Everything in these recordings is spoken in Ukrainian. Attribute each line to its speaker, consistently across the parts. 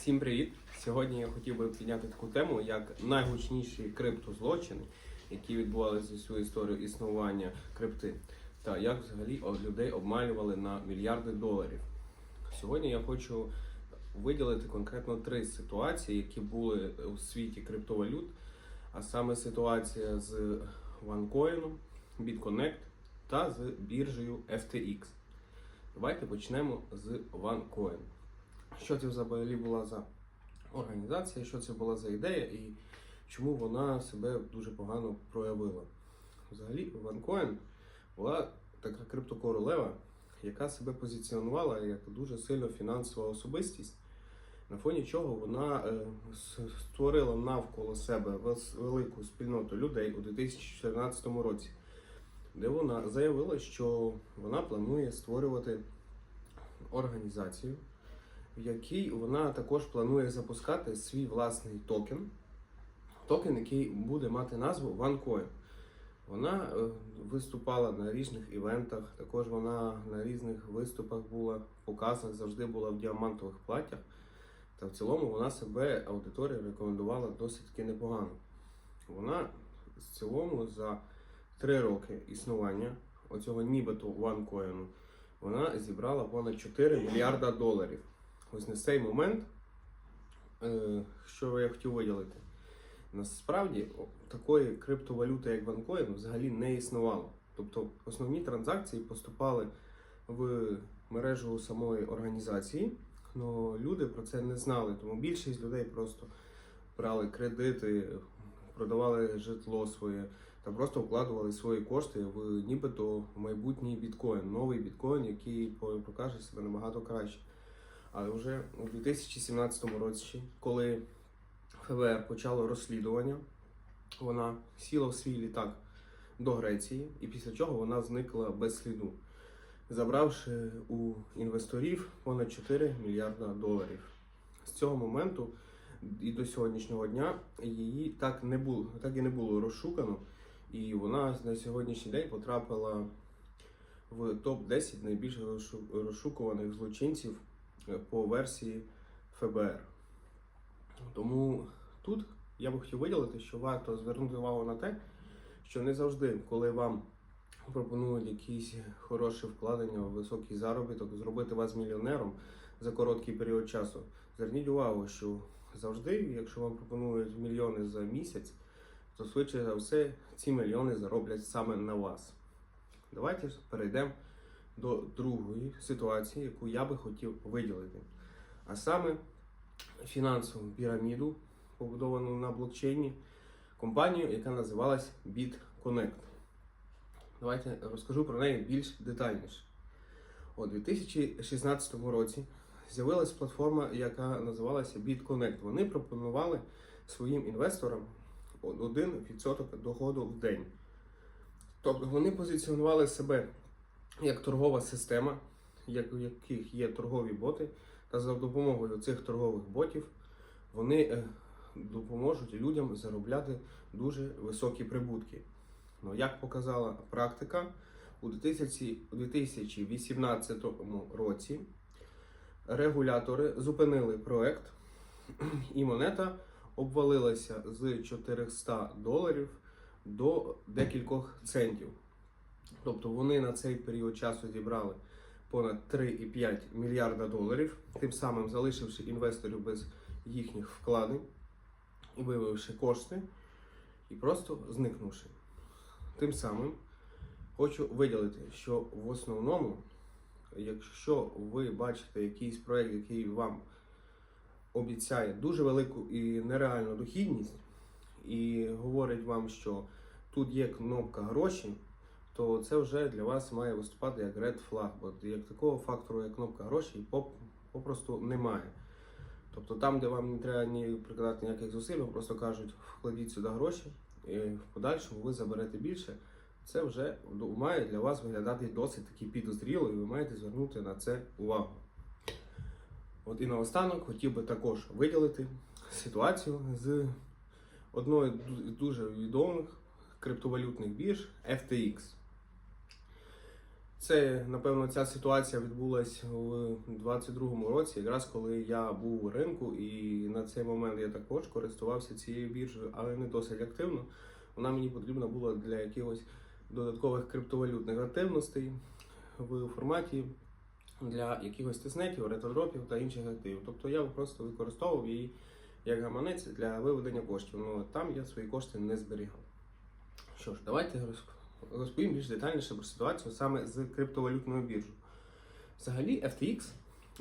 Speaker 1: Всім привіт! Сьогодні я хотів би підняти таку тему, як найгучніші криптозлочини, які відбувалися за всю історію існування крипти, та як взагалі людей обмалювали на мільярди доларів. Сьогодні я хочу виділити конкретно три ситуації, які були у світі криптовалют, а саме ситуація з OneCoin, BitConnect та з біржею FTX. Давайте почнемо з OneCoin. Що це взагалі була за організація, що це була за ідея і чому вона себе дуже погано проявила. Взагалі, OneCoin була така криптокоролева, яка себе позиціонувала як дуже сильно фінансова особистість, на фоні чого вона е, створила навколо себе велику спільноту людей у 2014 році, де вона заявила, що вона планує створювати організацію, в якій вона також планує запускати свій власний токен. Токен, який буде мати назву OneCoin. Вона е, виступала на різних івентах, також вона на різних виступах була, показах, завжди була в діамантових платтях. Та в цілому вона себе аудиторія рекомендувала досить таки непогано. Вона в цілому за три роки існування оцього нібито OneCoin вона зібрала понад 4 мільярда доларів. Ось на цей момент, е, що я хотів виділити. Насправді такої криптовалюти, як OneCoin, взагалі не існувало. Тобто основні транзакції поступали в мережу самої організації, але люди про це не знали. Тому більшість людей просто брали кредити, продавали житло своє та просто вкладували свої кошти в нібито майбутній біткоін, новий біткоін, який покаже себе набагато краще. Але вже у 2017 році, коли ФБР почало розслідування, вона сіла в свій літак до Греції, і після чого вона зникла без сліду, забравши у інвесторів понад 4 мільярда доларів. З цього моменту і до сьогоднішнього дня її так не було, так і не було розшукано, і вона на сьогоднішній день потрапила в топ 10 найбільш розшукуваних злочинців по версії ФБР. Тому тут я би хотів виділити, що варто звернути увагу на те, що не завжди, коли вам пропонують якісь хороші вкладення, високий заробіток, зробити вас мільйонером за короткий період часу, зверніть увагу, що завжди, якщо вам пропонують мільйони за місяць, то швидше за все ці мільйони зароблять саме на вас. Давайте перейдемо до другої ситуації, яку я би хотів виділити. А саме фінансову піраміду, побудовану на блокчейні, компанію, яка називалась BitConnect. Давайте розкажу про неї більш детальніше. У 2016 році з'явилась платформа, яка називалася BitConnect. Вони пропонували своїм інвесторам 1% доходу в день. Тобто вони позиціонували себе як торгова система, як, у яких є торгові боти, та за допомогою цих торгових ботів вони е, допоможуть людям заробляти дуже високі прибутки. Ну, як показала практика, у 2018 році регулятори зупинили проект, і монета обвалилася з 400 доларів до декількох центів. Тобто вони на цей період часу зібрали понад 3,5 мільярда доларів, тим самим залишивши інвесторів без їхніх вкладень і вивівши кошти, і просто зникнувши. Тим самим хочу виділити, що в основному, якщо ви бачите якийсь проект, який вам обіцяє дуже велику і нереальну дохідність, і говорить вам, що тут є кнопка гроші, то це вже для вас має виступати як red flag, бо як такого фактору, як кнопка грошей, поп- попросту немає. Тобто там, де вам не треба ні прикладати ніяких зусиль, вам просто кажуть, вкладіть сюди гроші, і в подальшому ви заберете більше. Це вже має для вас виглядати досить таки підозріло, і ви маєте звернути на це увагу. От і наостанок хотів би також виділити ситуацію з одної ду- дуже відомих криптовалютних бірж FTX. Це, напевно, ця ситуація відбулася у 22-му році, якраз коли я був у ринку, і на цей момент я також користувався цією біржею, але не досить активно. Вона мені потрібна була для якихось додаткових криптовалютних активностей в форматі для якихось тиснетів, ретодропів та інших активів. Тобто я просто використовував її як гаманець для виведення коштів. Ну там я свої кошти не зберігав. Що ж, давайте роз- розповім більш детальніше про ситуацію саме з криптовалютною біржею. Взагалі, FTX,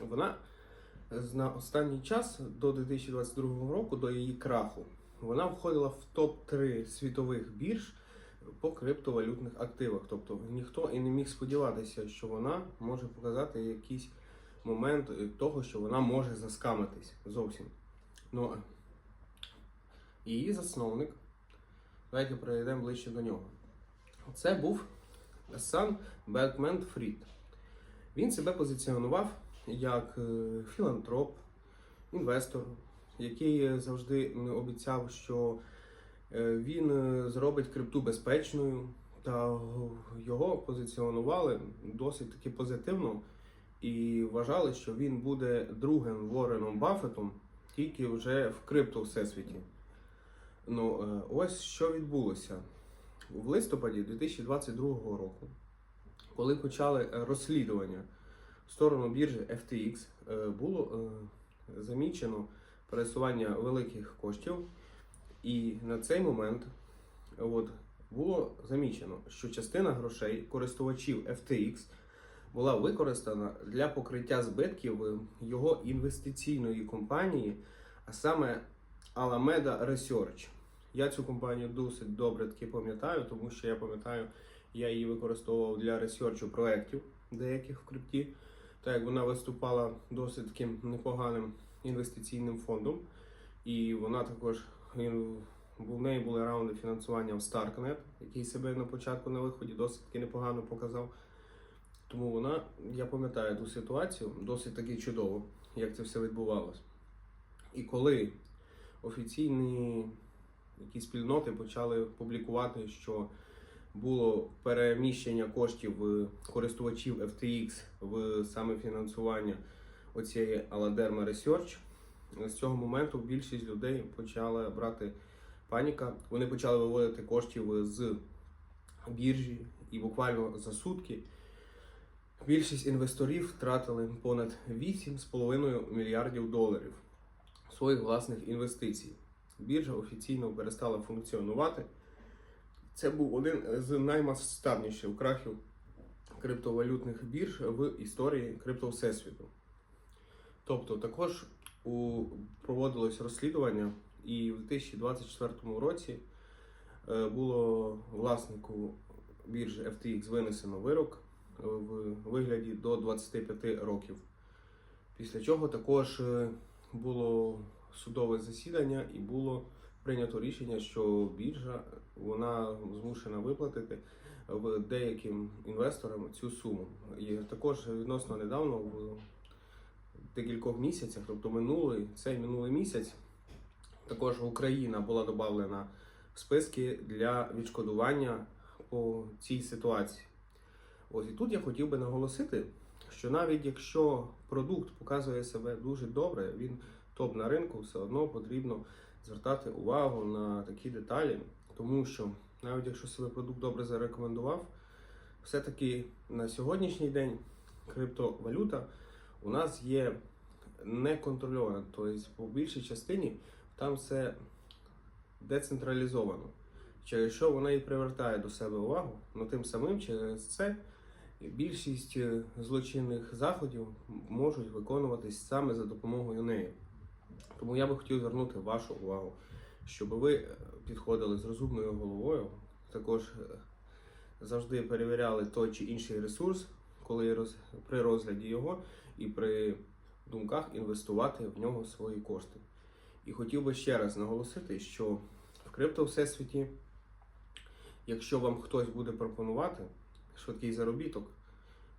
Speaker 1: вона на останній час до 2022 року, до її краху, вона входила в топ-3 світових бірж по криптовалютних активах. Тобто ніхто і не міг сподіватися, що вона може показати якийсь момент е, того, що вона може заскамитись зовсім. Ну, е, її засновник, давайте перейдемо ближче до нього. Це був Сан Бекмен Фрід. Він себе позиціонував як е, філантроп, інвестор, який завжди обіцяв, що е, він е, зробить крипту безпечною, та його позиціонували досить таки позитивно і вважали, що він буде другим Вореном Баффетом тільки вже в крипто всесвіті. Ну, ось що відбулося. В листопаді 2022 року, коли почали е, розслідування в сторону біржі FTX, е, було е, замічено пересування великих коштів, і на цей момент от, було замічено, що частина грошей користувачів FTX була використана для покриття збитків його інвестиційної компанії, а саме Alameda Research. Я цю компанію досить добре таки пам'ятаю, тому що я пам'ятаю, я її використовував для ресерчу проєктів деяких в крипті, так як вона виступала досить таким непоганим інвестиційним фондом. І вона також в неї були раунди фінансування в Starknet, який себе на початку на виході досить таки непогано показав. Тому вона, я пам'ятаю ту ситуацію досить таки чудово, як це все відбувалося. І коли офіційні які спільноти почали публікувати, що було переміщення коштів е, користувачів FTX в саме фінансування оцієї Aladerma Research. З цього моменту більшість людей почала брати паніка. Вони почали виводити коштів з біржі і буквально за сутки. Більшість інвесторів втратили понад 8,5 мільярдів доларів своїх власних інвестицій біржа офіційно перестала функціонувати. Це був один з наймасштабніших крахів криптовалютних бірж в історії криптовсесвіту. Тобто також у, проводилось розслідування, і в 2024 році е, було власнику біржі FTX винесено вирок е, в вигляді до 25 років. Після чого також е, було судове засідання і було прийнято рішення, що біржа вона змушена виплатити деяким інвесторам цю суму. І також відносно недавно, в декількох місяцях, тобто минулий цей минулий місяць, також Україна була додана в списки для відшкодування по цій ситуації. Ось і тут я хотів би наголосити, що навіть якщо продукт показує себе дуже добре, він топ на ринку, все одно потрібно звертати увагу на такі деталі, тому що навіть якщо себе продукт добре зарекомендував, все-таки на сьогоднішній день криптовалюта у нас є неконтрольована. Тобто, по більшій частині там все децентралізовано. Через що вона і привертає до себе увагу, але тим самим через це більшість е, злочинних заходів можуть виконуватись саме за допомогою неї. Тому я би хотів звернути вашу увагу, щоб ви е, підходили з розумною головою, також е, завжди перевіряли той чи інший ресурс, коли роз, при розгляді його, і при думках інвестувати в нього свої кошти. І хотів би ще раз наголосити, що в крипто всесвіті, якщо вам хтось буде пропонувати швидкий заробіток,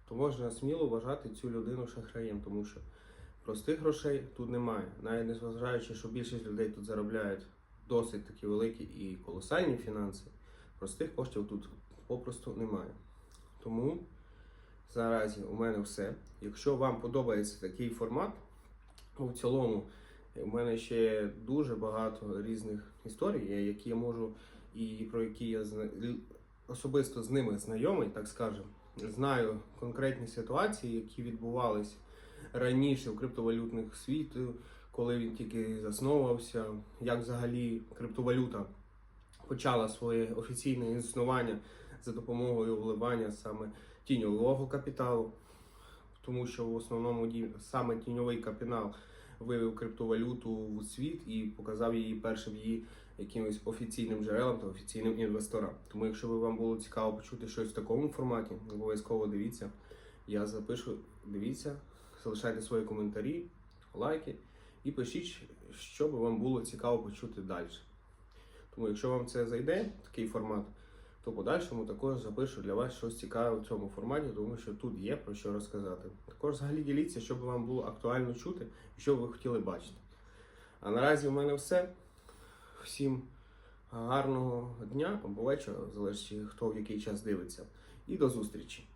Speaker 1: то можна сміло вважати цю людину шахраєм, тому що Простих грошей тут немає, навіть незважаючи, що більшість людей тут заробляють досить такі великі і колосальні фінанси, простих коштів тут попросту немає. Тому Наразі у мене все. Якщо вам подобається такий формат, ну, в цілому у мене ще дуже багато різних історій, які я можу і про які я особисто з ними знайомий, так скажемо. Знаю конкретні ситуації, які відбувались раніше в криптовалютних світу, коли він тільки засновувався, як взагалі криптовалюта почала своє офіційне існування за допомогою вливання саме тіньового капіталу, тому що в основному саме тіньовий капітал вивів криптовалюту в світ і показав її першим її якимось офіційним джерелам та офіційним інвесторам. Тому, якщо би вам було цікаво почути щось в такому форматі, обов'язково дивіться. Я запишу, дивіться, залишайте свої коментарі, лайки і пишіть, що би вам було цікаво почути далі. Тому, якщо вам це зайде, такий формат, то в подальшому також запишу для вас щось цікаве в цьому форматі, тому що тут є про що розказати. Також взагалі діліться, щоб вам було актуально чути і що ви хотіли бачити. А наразі у мене все. Всім гарного дня або вечора, залежить хто в який час дивиться. І до зустрічі!